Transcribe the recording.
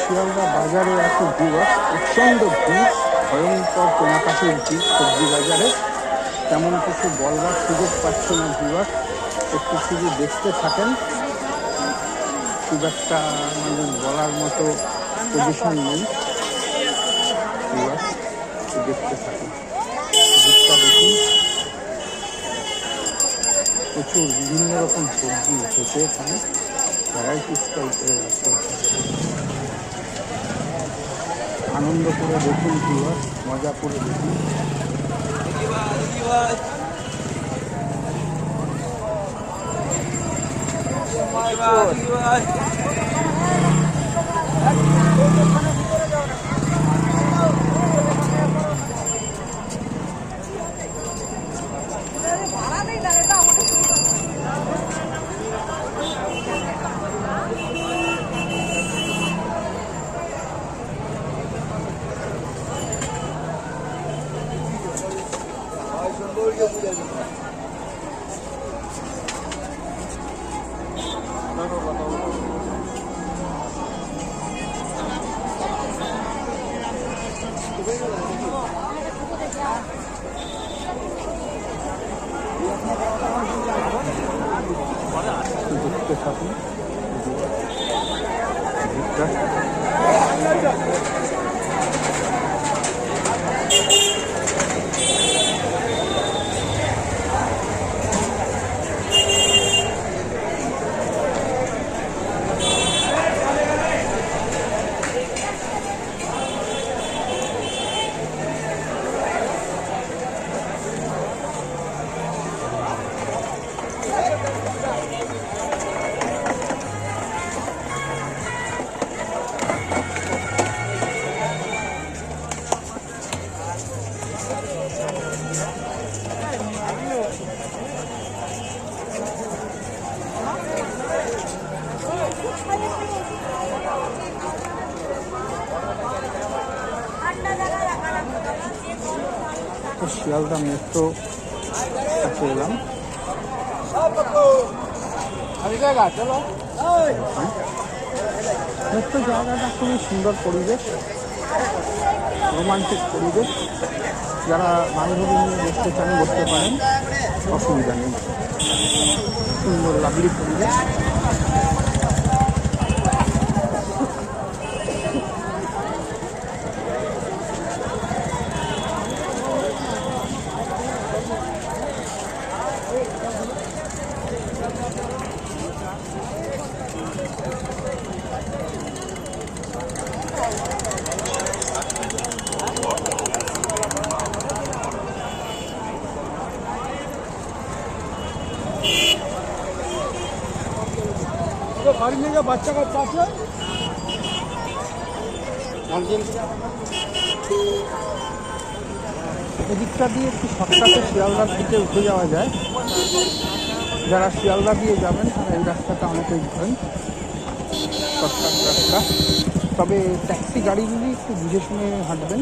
শিয়ালদা বাজারে এত দিবস প্রচণ্ড ভিড়, ভয়ঙ্কর কেনাকাটির ভিড় সবজি বাজারে। তেমন কিছু বলবার সুযোগ পাচ্ছে না দিবস একটু শুধু দেখতে থাকেন। খুব একটা মানে বলার মতো পজিশন নেই। দিবস দেখতে থাকেন। ভিড়টা দেখুন। প্রচুর বিভিন্ন রকম সবজি উঠেছে এখানে। ভ্যারাইটিস টাইপের আনন্দ করে দেখুন ভিউয়ার মজা করে দেখুন একটু দেখতে থাকুন শিয়ালদা মেট্রো কাছে এলাম মেট্রো জায়গাটা খুবই সুন্দর পরিবেশ। রোমান্টিক পরিবেশ যারা বান্ধবী নিয়ে বসতে চান বসতে পারেন। অসুবিধা নেই। সুন্দর লাভলি পরিবেশ। গাড়ি নিয়ে বাচ্চা কাচ্চা আছে? এদিকটা দিয়ে একটু শর্টকাটে শিয়ালদার দিকে উঠে যাওয়া যায়। যারা শিয়ালদা দিয়ে যাবেন, তারা এই রাস্তাটা অনেকেই ধরেন শর্টকাট রাস্তা। তবে ট্যাক্সি গাড়িগুলি একটু বুঝে শুনে হাঁটবেন